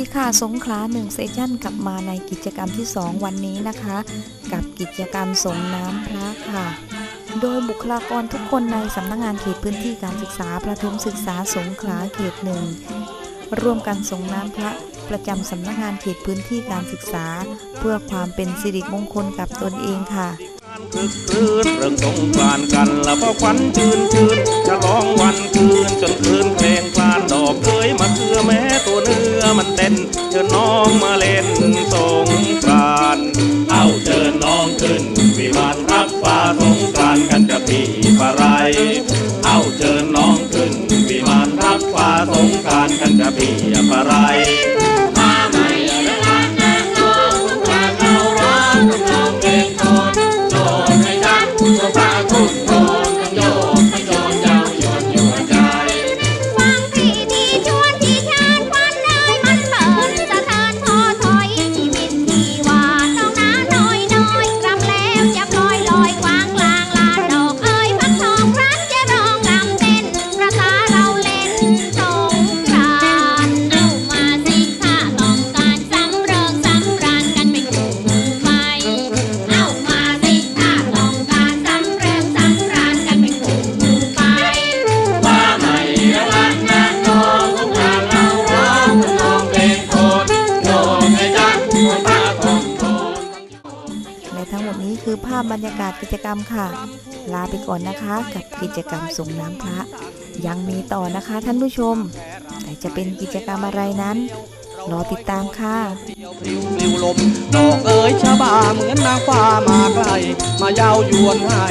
ีค่ะ สงขลาหนึ่งเซสชั่นกลับมาในกิจกรรมที่ 2 วันนี้นะคะ กับกิจกรรมส่งน้ำพระค่ะ โดยบุคลากรทุกคนในสำนักงานเขตพื้นที่การศึกษาประถมศึกษาสงขลาเขตหนึ่งร่วมกันส่งน้ำพระประจำสำนักงานเขตพื้นที่การศึกษา เพื่อความเป็นสิริมงคลกับตนเองค่ะคึกคืนเรื่องสงกรานกันแล้วพอควันชื่นชื่นฉลองวันคืนจน อ้ยมาเคือแม้ตัวเนื้อมันเต้นเชิญน้องมาเล่นสงกรานเอาเชิญน้องขึ้น วิมานรับฟ้าสงกรานกันจะพี่ปะไร เอาเชิญน้องขึ้น วิมานรับฟ้าสงกรานกันจะพี่ปะไร มดนี้คือภาพบรรยากาศกิจกรรมค่ะ ลาไปก่อนนะคะ กับกิจกรรมส่งน้ำพระ ยังมีต่อนะคะท่านผู้ชม แต่จะเป็นกิจกรรมอะไรนั้น รอติดตามค่ะปลิวปลิวลมดอกเอ๋ยชะบาเหมือนนางฟ้ามาไกลมาเย้ายวนให้